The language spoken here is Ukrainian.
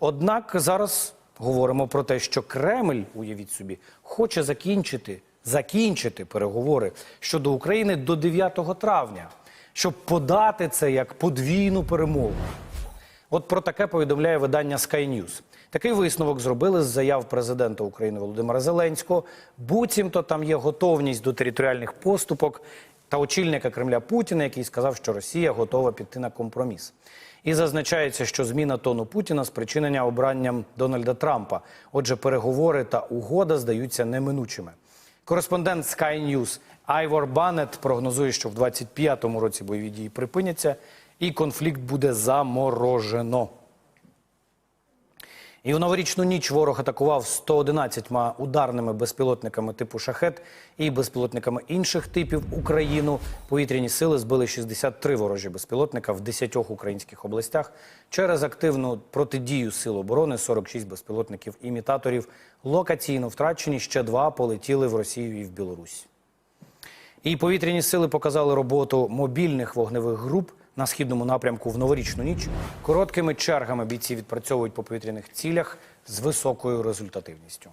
Однак зараз говоримо про те, що Кремль, уявіть собі, хоче закінчити, закінчити переговори щодо України до 9 травня, щоб подати це як подвійну перемогу. От про таке повідомляє видання Sky News. Такий висновок зробили з заяв президента України Володимира Зеленського. Буцімто там є готовність до територіальних поступок та очільника Кремля Путіна, який сказав, що Росія готова піти на компроміс. І зазначається, що зміна тону Путіна спричинення обранням Дональда Трампа. Отже, переговори та угода здаються неминучими. Кореспондент Sky News Айвор Банет прогнозує, що в 25-му році бойові дії припиняться і конфлікт буде заморожено. І у новорічну ніч ворог атакував 111 ударними безпілотниками типу шахет і безпілотниками інших типів Україну. Повітряні сили збили 63 ворожі безпілотника в 10 українських областях. Через активну протидію сил оборони 46 безпілотників імітаторів локаційно втрачені. Ще два полетіли в Росію і в Білорусь. І повітряні сили показали роботу мобільних вогневих груп на східному напрямку в новорічну ніч. Короткими чергами бійці відпрацьовують по повітряних цілях з високою результативністю.